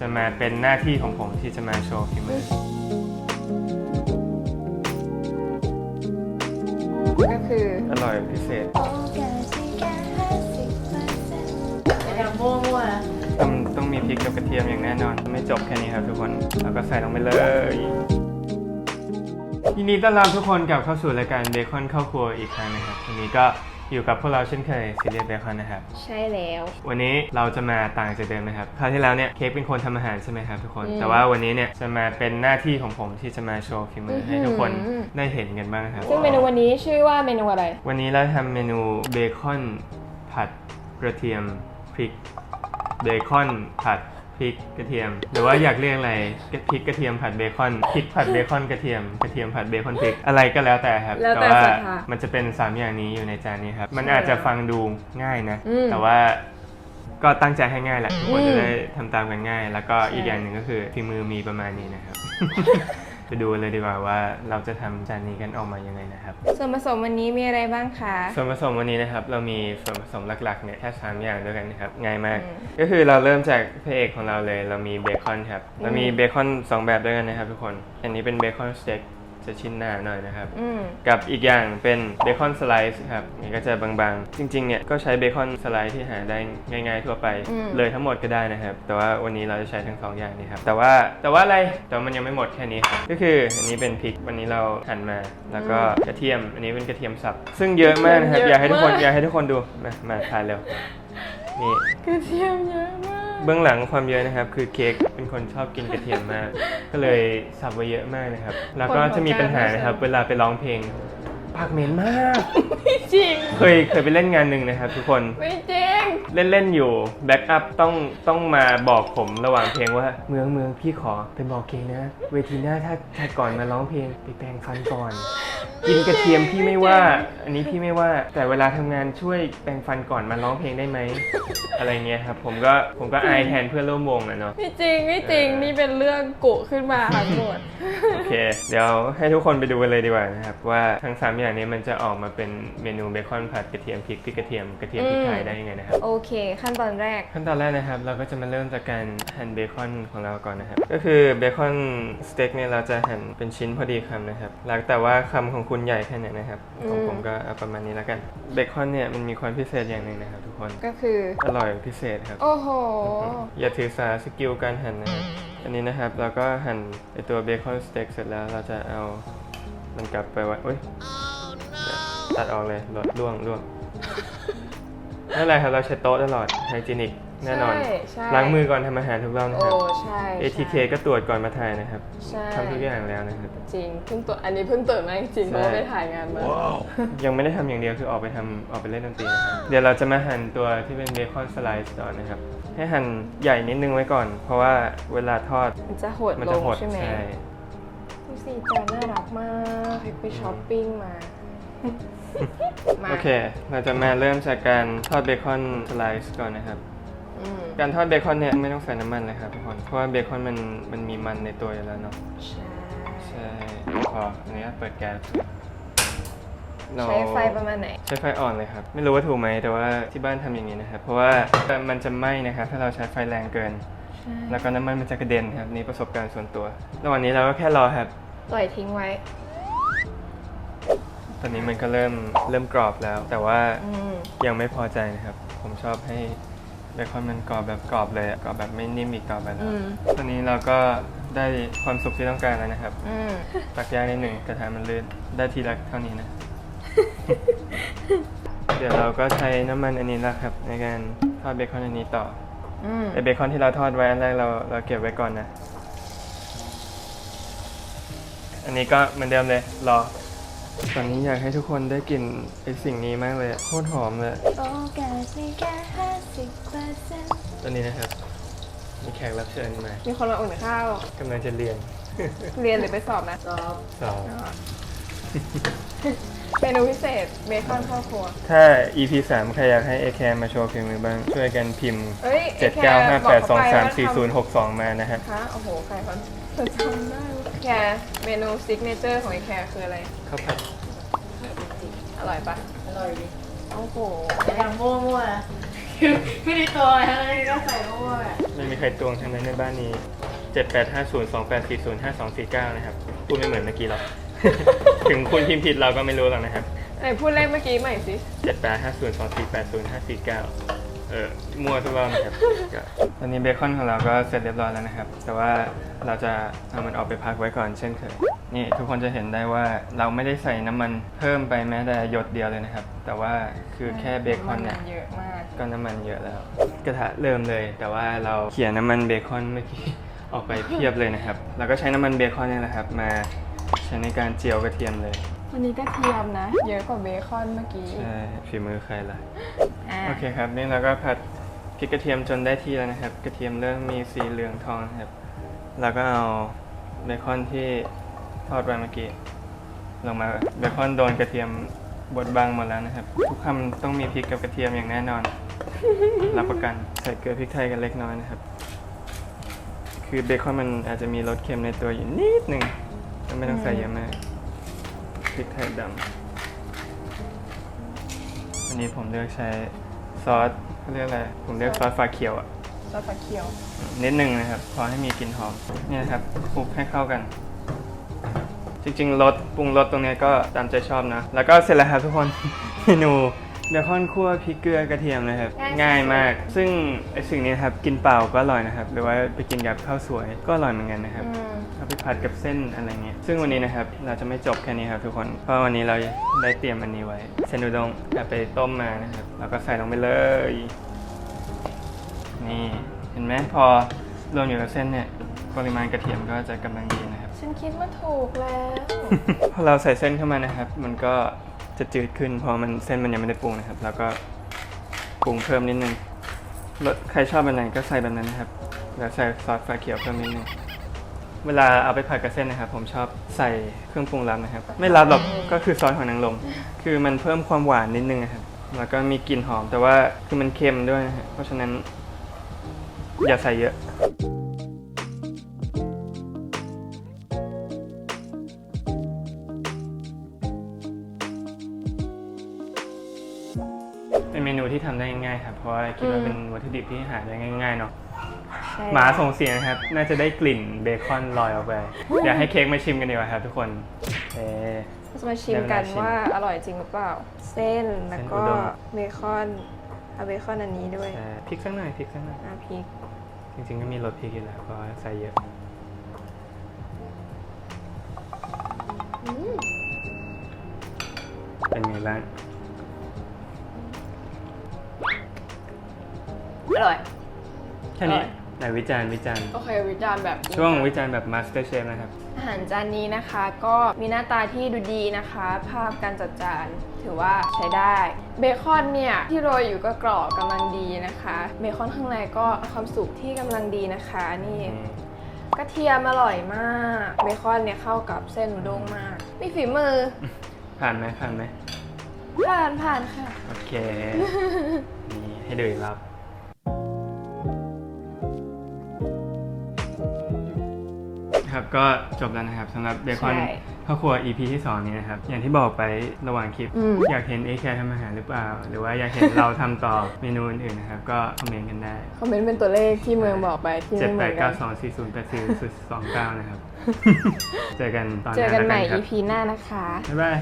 จะมาเป็นหน้าที่ของผมที่จะมาโชว์ฝีมือ ก็คืออร่อยพิเศษอย่างมั่วๆนะต้องต้องมีพริกกับกระเทียมอย่างแน่นอน ไม่จบแค่นี้ครับทุกคนแล้วก็ใส่ลงไปเลยยินดีต้อนรับทุกคนกลับเข้าสู่รายการเบคอนเข้าครัวอีกครั้งนะครับวันนี้ก็ อยู่กับพวกเราเช่นเคยซีเรียสเบคอนนะครับ ใช่แล้ว วันนี้เราจะมาต่างจากเดิมนะครับคราวที่แล้วเนี่ยเค้กเป็นคนทำอาหารใช่ไหมครับทุกคน อืมแต่ว่าวันนี้เนี่ยจะมาเป็นหน้าที่ของผมที่จะมาโชว์ฝีมือให้ทุกคนอื้อหือได้เห็นกันบ้างครับ ซึ่งเมนูวันนี้ชื่อว่าเมนูอะไร วันนี้เราทำเมนูเบคอนผัดกระเทียมพริก เบคอนผัด พริกกระเทียม หรือว่าอยากเรียกอะไรพริกกระเทียมผัดเบคอนพริกผัดเบคอนกระเทียมกระเทียมผัดเบคอนพริกอะไรก็แล้วแต่ครับแล้วแต่ว่าศรัทธามันจะเป็นสามอย่างนี้อยู่ในจานนี้ครับมันใช่อาจจะฟังดูง่ายนะ อืม แต่ว่าก็ตั้งใจให้ง่ายแหละทุกคนอืมจะได้ทำตามกันง่าย แล้วก็ใช่อีกอย่างหนึ่งก็คือฝีมือมีประมาณนี้นะครับ ไปดูเลยดีกว่าว่าเราจะทำจานนี้กันออกมายังไงนะครับ ส่วนผสมวันนี้มีอะไรบ้างคะ ส่วนผสมวันนี้นะครับเรามีส่วนผสมหลักๆเนี่ยแค่สามอย่างด้วยกันนะครับง่ายมาก อืมก็คือเราเริ่มจากพระเอกของเราเลย เรามีเบคอนครับเรามีอืมเบคอนสองแบบด้วยกันนะครับทุกคน อันนี้เป็นเบคอนสเต็ก จะชิ้นหนาหน่อยนะครับ อืม กับอีกอย่างเป็นเบคอนสไลซ์ครับนี่ก็จะบางๆ จริงๆเนี่ยก็ใช้เบคอนสไลซ์ที่หาได้ง่ายๆทั่วไป อืม เลยทั้งหมดก็ได้นะครับ แต่ว่าวันนี้เราจะใช้ทั้งสองอย่างนี้ครับแต่ว่าแต่ว่าอะไรแต่ว่ามันยังไม่หมดแค่นี้ครับก็คืออันนี้เป็นพริกวันนี้เราหั่นมา แล้วก็กระเทียม อันนี้เป็นกระเทียมสับ ซึ่งเยอะมากนะครับอยากให้ทุกคนอยากให้ทุกคนดูมามาทานเร็วนี่ กระเทียมเยอะมาก เบื้องหลังความเยอะนะครับ คือเค้กเป็นคนชอบกินกระเทียมมาก ก็เลยสับไว้เยอะมากนะครับ แล้วก็จะมีปัญหานะครับ เวลาไปร้องเพลง ปากเหม็นมาก ไม่จริง เคยเคยไปเล่นงานหนึ่งนะครับทุกคน ไม่จริง เล่นเล่นๆอยู่แบ็กอัพต้องต้องมาบอกผมระหว่างเพลงว่า เมืองเมืองพี่ขอไปบอกเค้กนะ เวทีหน้าถ้าถ้าก่อนมาร้องเพลงไปแปรงฟันก่อน กินกระเทียมพี่ไม่ว่า อันนี้พี่ไม่ว่า แต่เวลาทำงานช่วยแปรงฟันก่อนมาร้องเพลงได้ไหม อะไรเงี้ยครับ ผมก็ผมก็อายแทนเพื่อนร่วมวงอะเนาะ ไม่จริงไม่จริงนี่เป็นเรื่องกุขึ้นมาทั้งหมด โอเค เดี๋ยวให้ทุกคนไปดูกันเลยดีกว่านะครับ ว่าทั้งสามอย่างนี้มันจะออกมาเป็นเมนูเบคอนผัดกระเทียมพริกพริกกระเทียมกระเทียมพริกไทยได้ยังไงนะครับ โอเค ขั้นตอนแรก ขั้นตอนแรกนะครับเราก็จะมาเริ่มจากการหั่นเบคอนของเราก่อนนะครับ ก็คือเบคอนสเต็กเนี่ยเราจะหั่นเป็นชิ้นพอดีคำนะครับแล้วแต่ว่าคำของคุณใหญ่แค่ไหนนะครับของอืมผมก็เอาประมาณนี้แล้วกันเบคอนเนี่ยมันมีความพิเศษอย่างหนึ่งนะครับทุกคนก็คืออร่อยพิเศษครับ โอ้โห อย่าถือสาสกิลการหั่นนะครับอันนี้นะครับเราก็หั่นไอตัวเบคอนสเต็กเสร็จแล้วเราจะเอามันกลับไปไว้อุ้ยตัดออกเลยลดล่วงล่วงนั่นแหละครับเราใช้โต๊ะตลอดไฮจีนิก แน่นอน ใช่ใช่ ล้างมือก่อนทำอาหารทุกรอบนะโอ้ครับใช่ ATK ก็ตรวจก่อนมาถ่ายนะครับใช่ ทำทุกอย่างแล้วนะครับ จริงเพิ่งตัวจอันนี้เพิ่งตื่นมาจริงๆเพราะว่าไปถ่ายงานมา ยังไม่ได้ทำอย่างเดียวคือออกไปทำออกไปเล่นดนตรีนะครับเดี๋ยวเราจะมาหั่นตัวที่เป็นเบคอนสไลซ์ต่อนะครับ ให้หั่นใหญ่นิดนึงไว้ก่อน เพราะว่าเวลาทอดมันจะหดมันลจะงหดใช่ไหม ใช่ ดูสิจานน่ารักมากเฮ้ยไปช้อปปิ้งมา มาโอเค เราจะมาเริ่มจากการทอดเบคอนสไลซ์ก่อนนะครับอืม การทอดเบคอนเนี่ยไม่ต้องใส่น้ำมันเลยครับทุกคน เพราะว่าเบคอนมันมันมีมันในตัวอยู่แล้วเนาะ ใช่ใช่พออันนี้เปิดแก๊สเราใช้ไฟประมาณไหน ใช้ไฟอ่อนเลยครับ ไม่รู้ว่าถูกไหมแต่ว่าที่บ้านทำอย่างนี้นะครับ เพราะว่ามันจะไหม้นะครับ ถ้าเราใช้ไฟแรงเกินใช่แล้วก็น้ำมันมันจะกระเด็นครับนี่ประสบการณ์ส่วนตัว ระหว่างนี้เราก็แค่รอครับ ปล่อยทิ้งไว้ ตอนนี้มันก็เริ่มเริ่มกรอบแล้ว แต่ว่าอืม ยังไม่พอใจนะครับ ผมชอบให้ เบคอนมันกรอบแบบกรอบเลยอะกรอบแบบไม่นิ่มอีกกรอบแบบอืนั้นมตอนนี้เราก็ได้ความสุขที่ต้องการแล้วนะครับ อืม ตักย่างนิดหนึ่งกระทะมันลื่นได้ทีละเท่านี้นะ เดี๋ยวเราก็ใช้น้ำมันอันนี้ละครับ ในการทอดเบคอนอันนี้ต่ออืม ไอเบคอนที่เราทอดไว้อันแรกเราเราเก็บไว้ก่อนนะ อันนี้ก็เหมือนเดิมเลยรอ ตอนนี้อยากให้ทุกคนได้กลิ่นไอสิ่งนี้มากเลยอะโคตรหอมเลยโอกาสในแค่ห้าสิบเปอร์เซ็นต์ตอนนี้นะครับ มีแขกรับเชิญมามีคนมาอุ่นข้าวกำลังจะเรียน เรียนหรือไปสอบนะสอบสอบ เมนูพิเศษเบคอนข้าวครัว ถ้า EP 3 ใครอยากให้เอแคมาโชว์ฝีมือบ้าง ช่วยกันพิมพ์ เอ้ย 7 9 5 8 2 3 4 0 6 2 มานะฮะคะโอ้โห ใครคนจะจำได้วะแคร์เมนูซิกเนเจอร์ของไอแคร์คืออะไร ข้าวผัดอร่อยปะอร่อยดิโอ้โหอย่างมั่วๆนะคือไม่ได้ตัวอะไรทั้งนั้นก็ใส่โอ้ยไม่มีใครตวงทั้งนั้นในบ้านนี้ 785028405249 นะครับพูดไม่เหมือนเมื่อกี้หรอก ถึงคุณพิมพ์ผิดเราก็ไม่รู้หรอกนะครับไหนพูดเลขเมื่อกี้ใหม่สิ785024805549เออมั่วทุกรอบนะครับก็ตอนนี้เบคอนของเราก็เสร็จเรียบร้อยแล้วนะครับ แต่ว่าเราจะเอามันออกไปพักไว้ก่อนเช่นเคย นี่ทุกคนจะเห็นได้ว่าเราไม่ได้ใส่น้ำมันเพิ่มไปแม้แต่หยดเดียวเลยนะครับ แต่ว่าคือแค่เบคอนเนี่ย เยอะมาก ก็น้ำมันเยอะแล้ว กระทะเริ่มเลย แต่ว่าเราเขี่ยน้ำมันเบคอนเมื่อกี้ออกไปเพียบเลยนะครับแล้วก็ใช้น้ำมันเบคอนเนี่ยแหละครับมา ใช้ในการเจียวกระเทียมเลยวันนี้กระเทียมนะ เยอะกว่าเบคอนเมื่อกี้ ใช่ฝีมือใครล่ะ อะโอเคครับ นี่เราก็ผัดพริกกระเทียมจนได้ที่แล้วนะครับ กระเทียมเริ่มมีสีเหลืองทองนะครับ แล้วก็เอาเบคอนที่ทอดไว้เมื่อกี้ลงมาเบคอนโดนกระเทียมบดบังหมดแล้วนะครับ ทุกคำต้องมีพริกกับกระเทียมอย่างแน่นอน รับประกันใส่เกลือพริกไทยกันเล็กน้อยนะครับ คือเบคอนมันอาจจะมีรสเค็มในตัวอยู่นิดหนึ่งก็ ไม่ต้องใส่เยอะมากพริกไทยดำวันนี้ผมเลือกใช้ซอสเขาเรียกอะไร ผมเลือกซอสฟ้าเขียวอะซอสปลาเขียว นิดหนึ่งนะครับ พอให้มีกลิ่นหอม นี่นะครับคลุกให้เข้ากัน จริงๆรสปรุงรสตรงเนี้ยก็ตามใจชอบนะ แล้วก็เสร็จแล้วครับทุกคน เมนูเบคอนคั่วพริกเกลือกระเทียมนะครับง่ายง่ายมาก ซึ่งไอสิ่งนี้นะครับกินเปล่าก็อร่อยนะครับ หรือว่าไปกินกับข้าวสวยก็อร่อยเหมือนกันนะครับ อืมเอาไปผัดกับเส้นอะไรเงี้ยซึ่งวันนี้นะครับเราจะไม่จบแค่นี้ครับทุกคน เพราะวันนี้เราได้เตรียมอันนี้ไว้ เส้นอุด้งเอาไปต้มมานะครับแล้วก็ใส่ลงไปเลย นี่เห็นไหมพอรวมอยู่กับเส้นเนี่ยปริมาณกระเทียมก็จะกำลังดีนะครับ ฉันคิดว่าถูกแล้ว พอเราใส่เส้นเข้ามานะครับ มันก็จะจืดขึ้นเพราะมันเส้นมันยังไม่ได้ปรุงนะครับ แล้วก็ปรุงเพิ่มนิดนึงรสใครชอบแบบไหนก็ใส่แบบนั้นนะครับ แล้วใส่ซอสฟ้าเขียวเพิ่มนิดนึง เวลาเอาไปผัดกับเส้นนะครับ ผมชอบใส่เครื่องปรุงรสนะครับ ไม่รับหรอกก็คือซอสหอยนางรมคือมันเพิ่มความหวานนิดนึงนะครับแล้วก็มีกลิ่นหอมแต่ว่าคือมันเค็มด้วยนะฮะเพราะฉะนั้น อย่าใส่เยอะ เป็นเมนูที่ทำได้ง่ายๆครับเพราะว่าคิดว่าเป็นวัตถุดิบที่หาได้ง่ายๆเนาะ หมาส่งเสียงนะครับ น่าจะได้กลิ่นเบคอนลอยออกไปอยากให้เค้กมาชิมกันดีกว่าครับทุกคนเออเราจะมาชิมกันได้เวลาชิมว่าอร่อยจริงหรือเปล่า เส้นแล้วก็เส้นอุด้ง เบคอนเอาเบคอนอันนี้ด้วยใช่พริกสักหน่อยพริกสักหน่อยอะพริกจริงๆก็มีรสพริกอยู่แล้วเพราะว่าใส่เยอะอืมเป็นไงบ้างอร่อย แค่นี้อร่อย ไหนวิจารณ์วิจารณ์ โอเควิจารณ์แบบนี้ช่วงวิจารณ์แบบมาสเตอร์เชฟนะครับ อาหารจานนี้นะคะ ก็มีหน้าตาที่ดูดีนะคะ ภาพการจัดจานถือว่าใช้ได้ เบคอนเนี่ย ที่โรยอยู่ก็กรอบกำลังดีนะคะ เบคอนข้างในก็ความสุกที่กำลังดีนะคะ นี่กระเทียมอร่อยมาก เบคอนเนี่ยเข้ากับเส้นอุด้งมาก มีฝีมือ ผ่านไหมผ่านไหมผ่านผ่านค่ะ โอเค นี่ให้ดูอีกรอบ ครับก็จบแล้วนะครับสำหรับเบคอนใช่พ่อครัว EP ที่2นี้นะครับ อย่างที่บอกไประหว่างคลิป อืม อยากเห็นเอแคร์ทำอาหารหรือเปล่า หรือว่าอยากเห็นเราทำต่อเมนูอื่นๆนะครับ ก็คอมเมนต์กันได้ คอมเมนต์เป็นตัวเลขที่เมืองบอกไปที่เจ็ดไม่เหแปมือดนกัเก้านสองสี่ศูนย์แปดสี่สองเก้านะครับ เจอกันตอนหเจอน้ากันแล้วใหม่ครับ EP หน้านะคะ บ๊ายบาย